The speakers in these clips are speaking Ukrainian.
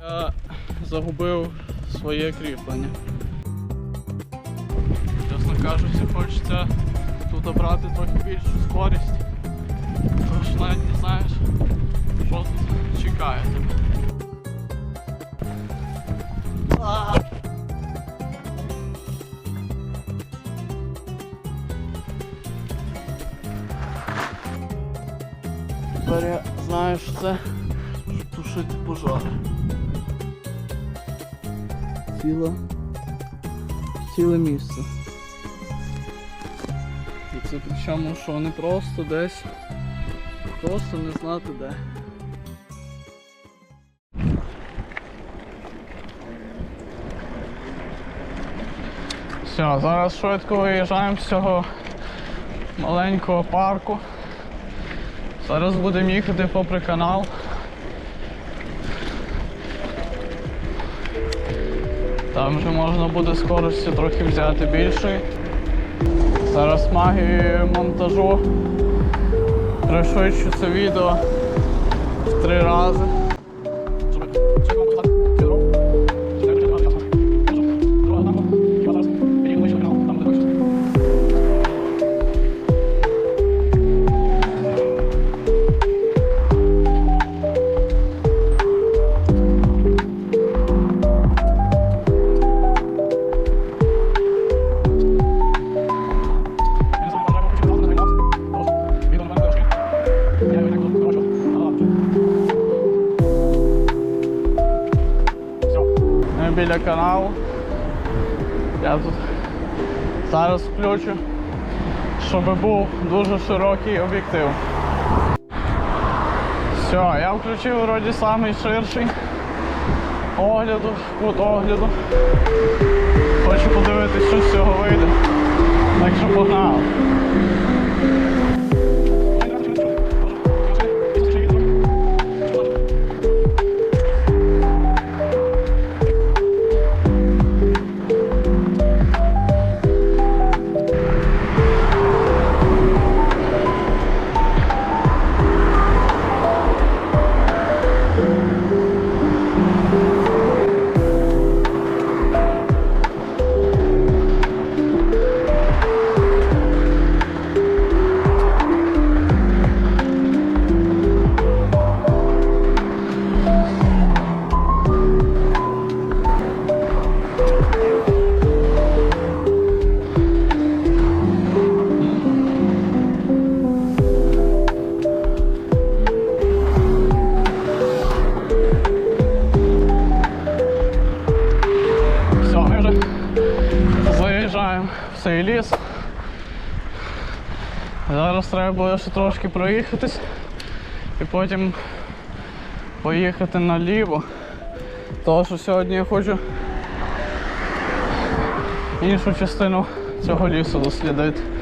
Я загубив своє кріплення. Чесно кажучи, хочеться тут брати трохи більшу скорість. Тож навіть не знаєш, що тут чекає тебе. Тепер я знаю, що це тушити пожари. Ціле, ціле місце. І це причому, що вони просто десь, просто не знати де. Все, зараз швидко виїжджаємо з цього маленького парку. Зараз будемо їхати попри канал. Там вже можна буде скорості трохи взяти більше. Зараз магію монтажу пришвидшу це відео в три рази. Біля каналу. Я тут зараз включу, щоб був дуже широкий об'єктив. Все, я включив вроді самий ширший огляду, кут огляду. Хочу подивитися, що з цього вийде. Так що погнали. Трошки проїхатись і потім поїхати наліво. Тому що сьогодні я хочу іншу частину цього лісу дослідити.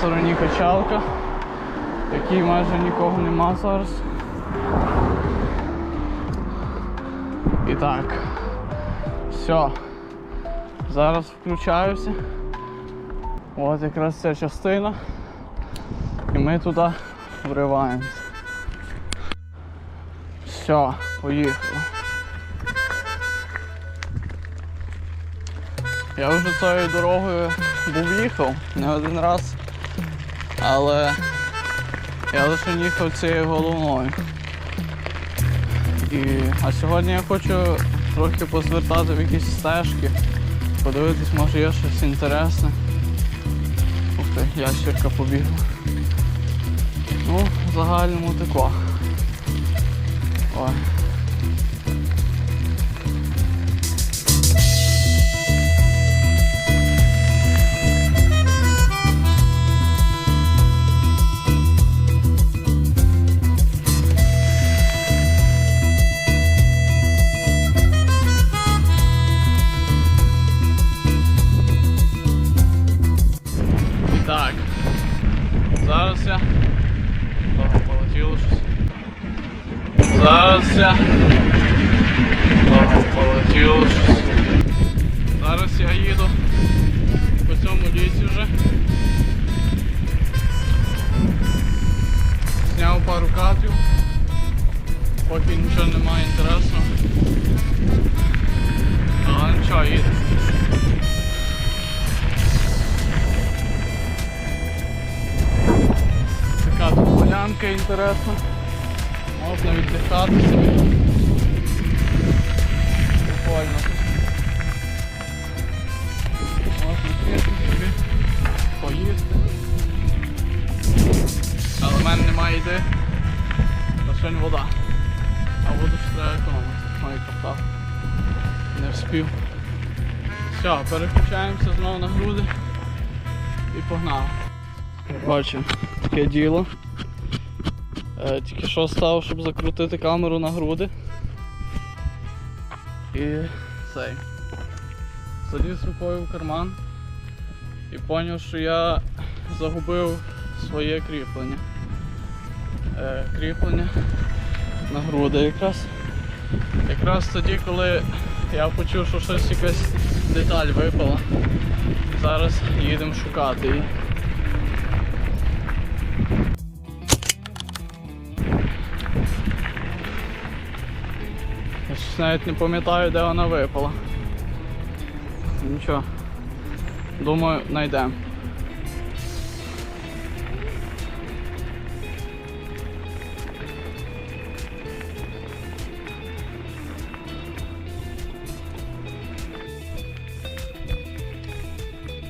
Стороні качалка, якій майже нікого нема зараз. І так. Все. Зараз включаюся. От якраз ця частина. І ми туди вриваємося. Все, поїхали. Я вже цією дорогою був їхав не один раз, але я лише їхав цією головною. І, а сьогодні я хочу трохи позвертати в якісь стежки, подивитись, може є щось інтересне. Ух ти, ящерка побігла. Ну, в загальному тако. Ой. Ого, полетіло. Зараз я їду по цьому лісі вже. Зняв пару кадрів. Поки нічого немає інтересного. Але нічого, їду. Така тут полянка інтересна. Можна віддихати собі. Прикольно. Можна сісти собі, поїсти. Але в мене немає йди. Лишень вода. А воду ж треба економити. Мої каптав. Не вспів. Все, переключаємося знову на груди і погнали. Бачимо, таке діло. Е, Тільки що став, щоб закрутити камеру на груди. І цей. Заліз рукою в карман і зрозумів, що я загубив своє кріплення. Е, кріплення на груди якраз. Якраз тоді, коли я почув, що щось якась деталь випала. Зараз їдемо шукати її. Я щось навіть не пам'ятаю, де вона випала. Нічого. Думаю, знайдемо.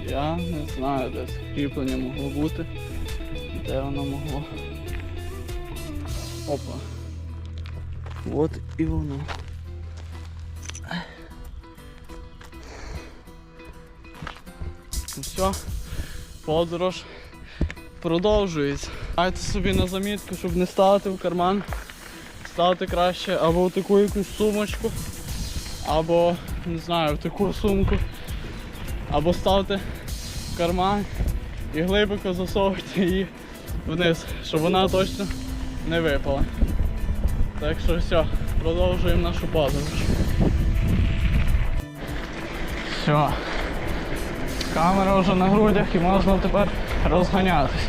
Я не знаю, де це кріплення могло бути. Де воно могло. Опа. От і воно. Все, подорож продовжується. Дайте собі на замітку, щоб не ставити в карман. Ставити краще або в таку якусь сумочку, або не знаю, в таку сумку, або ставте в карман і глибоко засовуйте її вниз, щоб вона точно не випала. Так що все, продовжуємо нашу подорож. Все. Камера вже на грудях і можна тепер розганятись.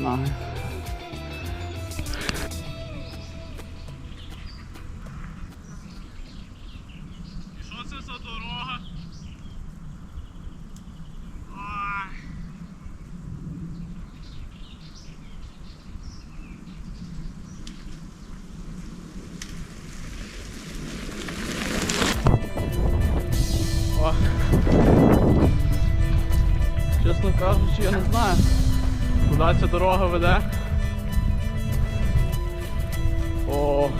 Я ця дорога веде. О.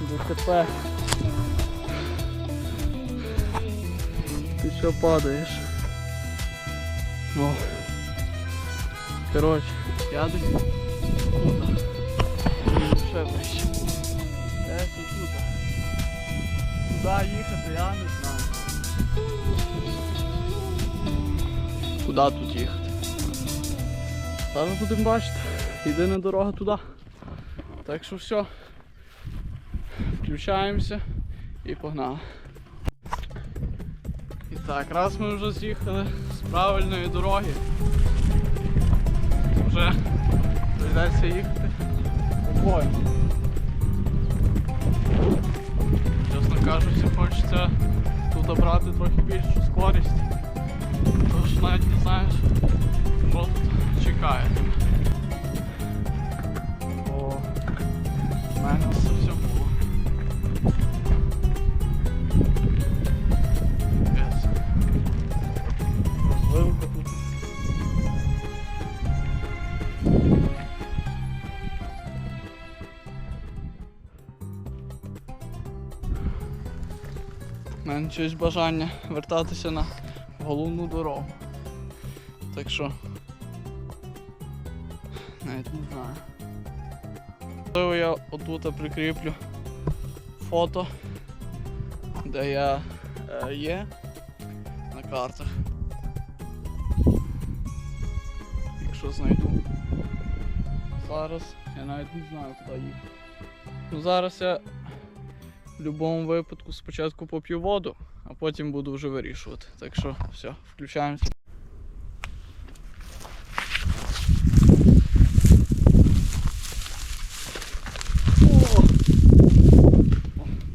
ДТП. Ти що падаєш? О. Коротше, я десь. Ще вище. Десь тут. Куди їхати, я не знаю. Куди тут їхати? Зараз будемо бачити. Єдина дорога туди. Так що все. Включаємося і погнали. І так, раз ми вже з'їхали з правильної дороги. Вже прийдеться їхати обоє. Чесно кажучи, хочеться тут обрати трохи більшу скорість. Тож навіть не знаєш, що тут чекає. О, в мене все Щось бажання вертатися на головну дорогу. Так що. Навіть не знаю. Можливо, я отут прикріплю фото, де я е, є на картах. Якщо знайду. Зараз я навіть не знаю, куди їхати. Ну зараз я в будь-якому випадку спочатку поп'ю воду, потім буду вже вирішувати. Так що все, включаємося.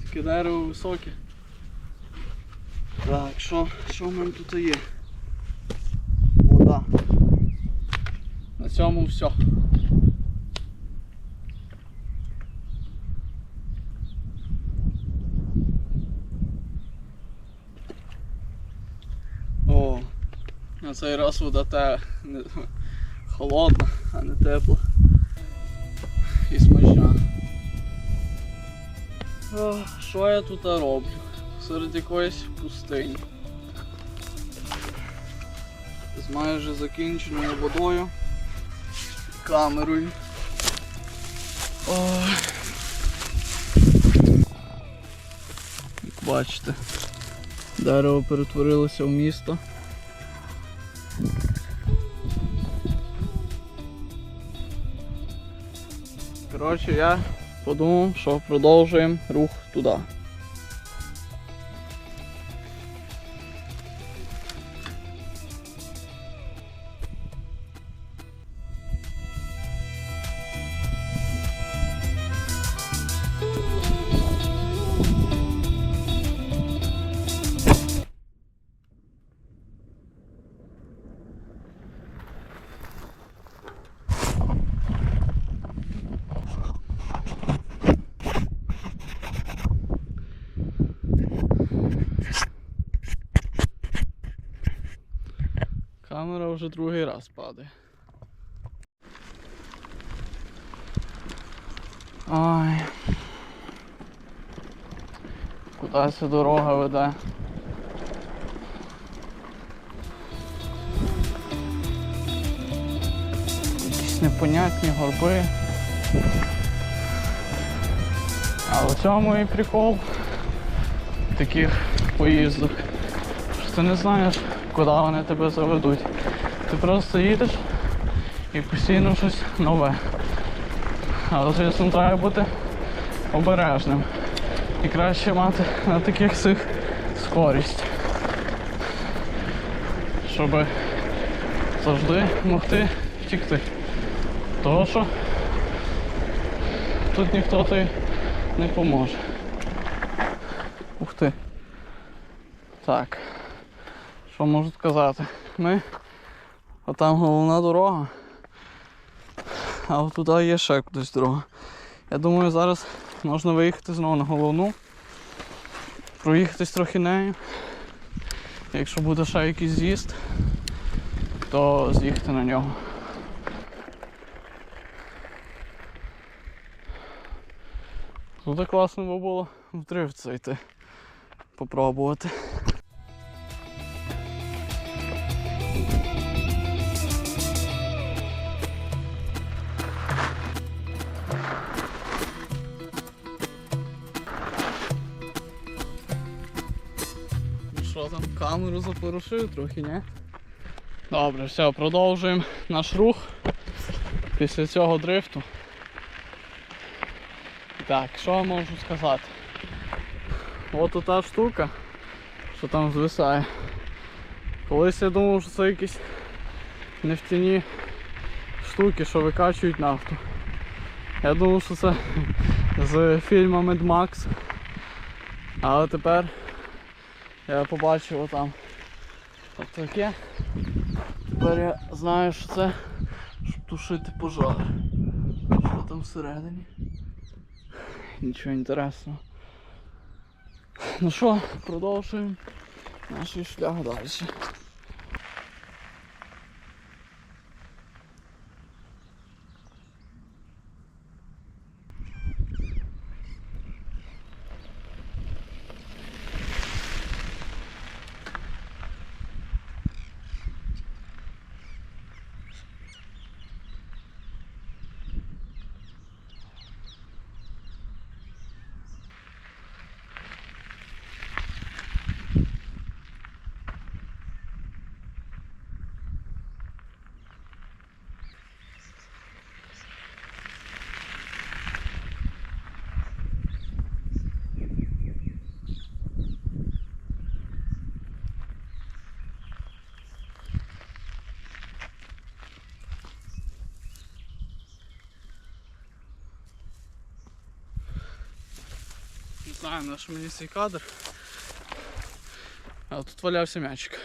Таке дерево високе. Так, що, що в мене тут є? Вода. На цьому все. О, на цей раз вода та не, холодна, а не тепла. І смачна. О, Що я тут роблю? Серед якоїсь пустині. З майже закінченою водою. Камерою. Ой. Як бачите, дерево перетворилося в місто. Коротше, я подумав, що продовжуємо рух туди. Вже другий раз падає. Ой. Ця дорога веде? Якісь непонятні горби. А в цьому і прикол таких поїздах. Що ти не знаєш, куди вони тебе заведуть. Ти просто їдеш і постійно щось нове. Але звісно треба бути обережним. І краще мати на таких цих скорість. Щоб завжди могти втікти. Того що тут ніхто тобі не поможе. Ух ти. Так. Що можу сказати? Ми отам головна дорога. А от туди є ще кудись дорога. Я думаю, зараз можна виїхати знову на головну, проїхатись трохи нею. Якщо буде ще якийсь з'їзд, то з'їхати на нього. Тут класно би було в дрифт зайти. Попробувати. Камеру запорушив трохи, ні? Добре, все, продовжуємо наш рух після цього дрифту. Так, що я можу сказати? От ота штука, що там звисає. Колись я думав, що це якісь нефтяні штуки, що викачують нафту. Я думав, що це з фільму Mad Max. Але тепер я побачив отам от таке. Тепер я знаю, що це щоб тушити пожар. Що там всередині? Нічого інтересного. Ну що, продовжуємо наш шлях далі. Знаю, наш мені цей кадр. А тут валявся м'ячик.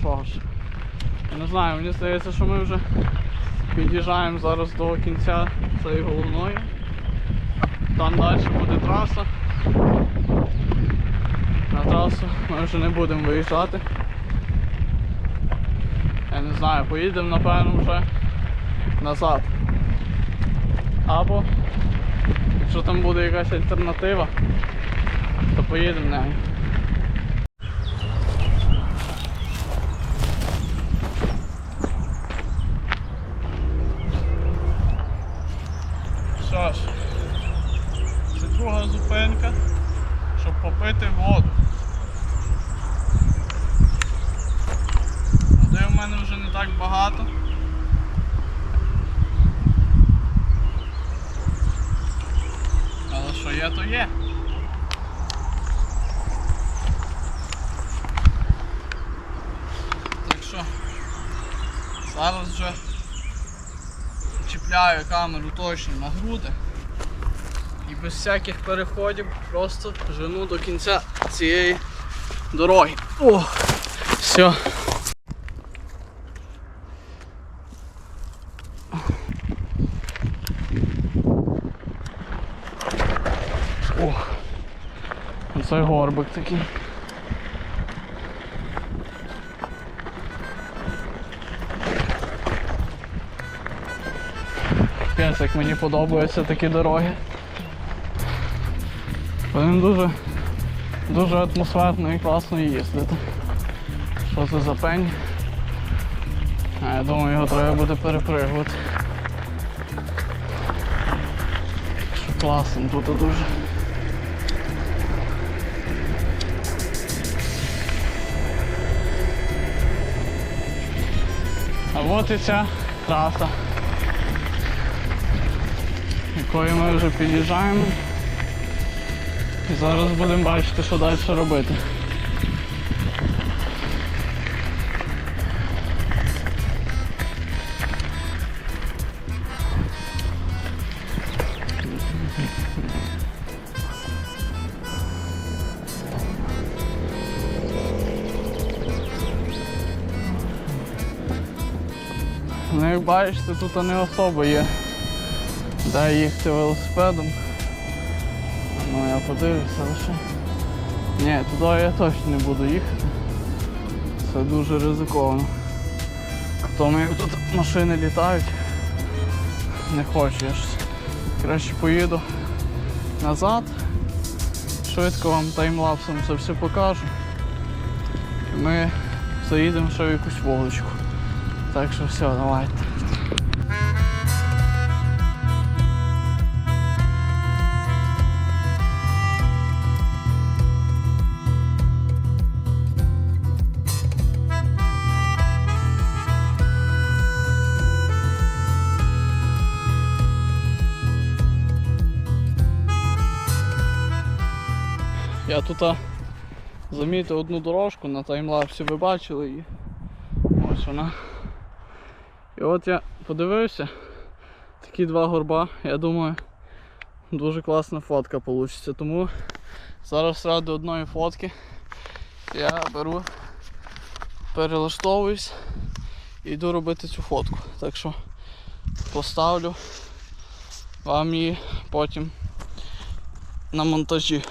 Що ж, я не знаю, мені здається, що ми вже під'їжджаємо зараз до кінця цієї головної. Там далі буде траса. На трасу ми вже не будемо виїжджати. Я не знаю, поїдемо напевно вже назад. Або якщо там буде якась альтернатива, то поїдемо нею. Що ж, це друга зупинка, щоб попити воду. Води в мене вже не так багато. Але що є, то є. Так що зараз вже чіпляю камеру точно на груди і без всяких переходів просто жену до кінця цієї дороги. О, все. О, оце горбик такий. Капець, як мені подобаються такі дороги. По ним дуже, дуже атмосферно і класно їздити. Що це за пень? А, я думаю, його треба буде перепригувати. Що класно тут дуже. А от і ця траса, якою ми вже під'їжджаємо. І зараз будемо бачити, що далі робити. Ну як бачите, тут не особо є. Де їхати велосипедом. Ну я подивлюся лише. Ні, туди я точно не буду їхати. Це дуже ризиковано. Тому як тут машини літають, не хочу я ж. Краще поїду назад. Швидко вам таймлапсом це все покажу. І ми заїдемо ще в якусь вуличку. Так що все, давайте. Я тут замітив одну дорожку на таймлапсі, ви бачили її. Ось вона. І от я подивився, Такі два горба, я думаю, дуже класна фотка вийде. Тому зараз ради одної фотки я беру, перелаштовуюсь і йду робити цю фотку. Так що поставлю вам її потім на монтажі.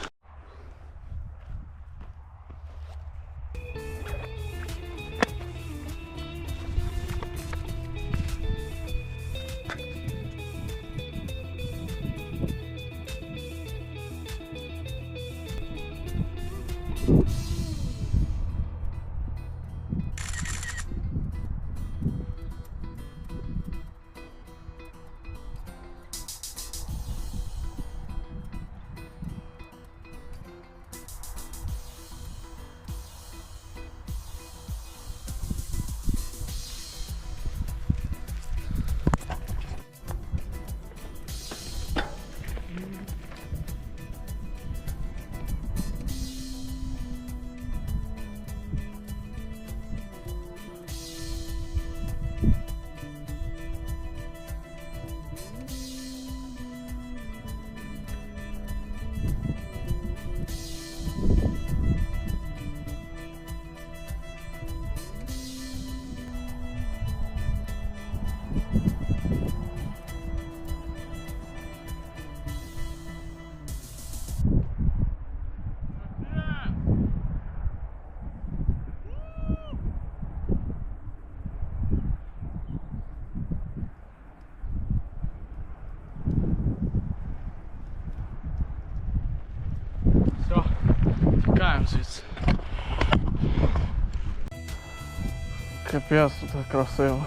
Капець тут красиво.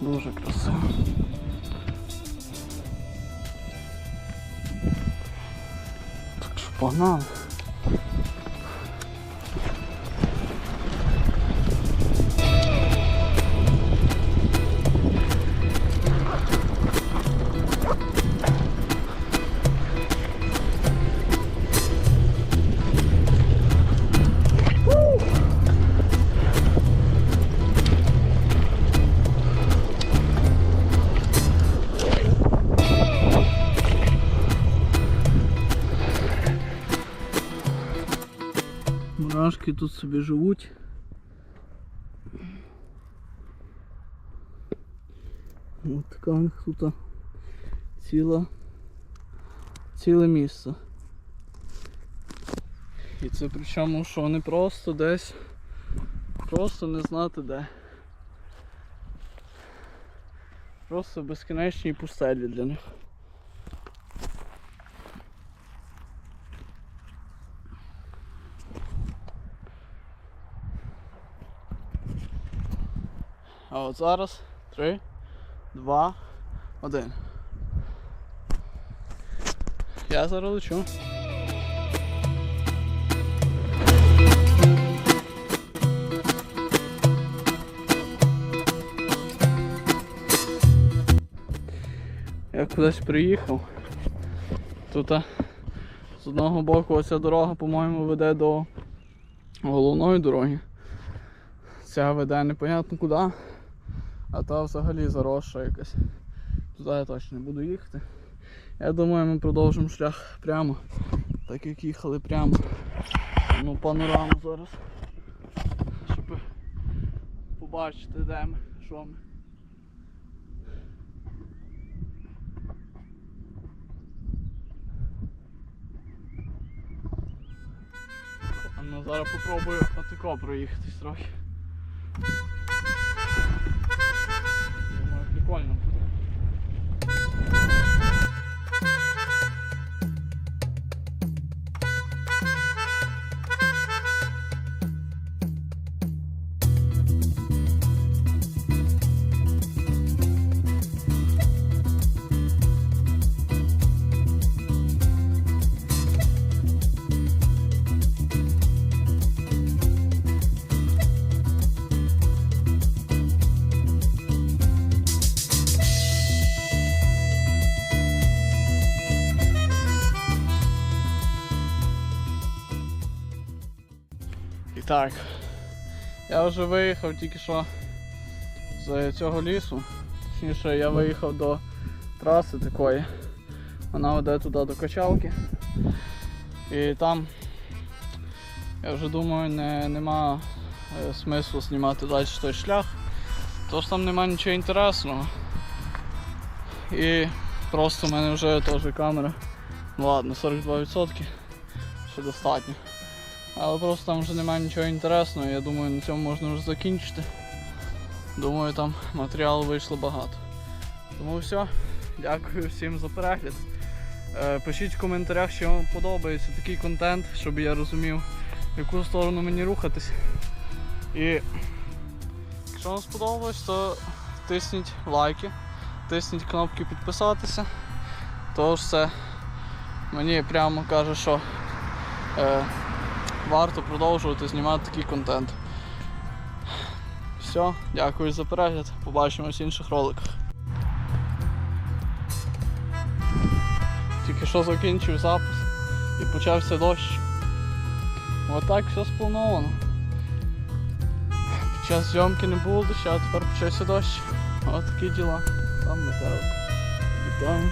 Дуже красиво. Так що погнали. Тут собі живуть. Ось така у них тут ціла, ціле місце. І це причому, що вони просто десь, просто не знати де. Просто безкінечні пустелі для них. А от зараз три, два, один. Я зараз лечу. Я кудись приїхав. Тут з одного боку оця дорога, по-моєму, веде до головної дороги. Ця веде непонятно куди, а та взагалі заросша якась. Туди я точно не буду їхати. Я думаю, ми продовжимо шлях прямо, так як їхали прямо. Ну, панораму зараз. Щоб побачити, де ми, що ми. Ну зараз попробую отако проїхатись трохи. І так, я вже виїхав тільки що з цього лісу. Точніше, я виїхав до траси такої. Вона веде туди до качалки. І там, я вже думаю, не, нема е, смислу знімати далі той шлях. Тож там нема нічого інтересного. І просто в мене вже теж камера. Ну ладно, 42% ще достатньо. Але просто там вже немає нічого інтересного, я думаю, на цьому можна вже закінчити. Думаю, там матеріалу вийшло багато. Тому все, дякую всім за перегляд. Е, Пишіть в коментарях, що вам подобається такий контент, щоб я розумів, в яку сторону мені рухатись. І якщо вам сподобалось, то тисніть лайки, тисніть кнопки підписатися. Тож це мені прямо каже, що е, варто продовжувати знімати такий контент. Все, дякую за перегляд. Побачимось в інших роликах. Тільки що закінчив запис і почався дощ. Отак все сплановано. Під час зйомки не було дощу, а тепер почався дощ. От такі діла. Там метелик. Вітаю.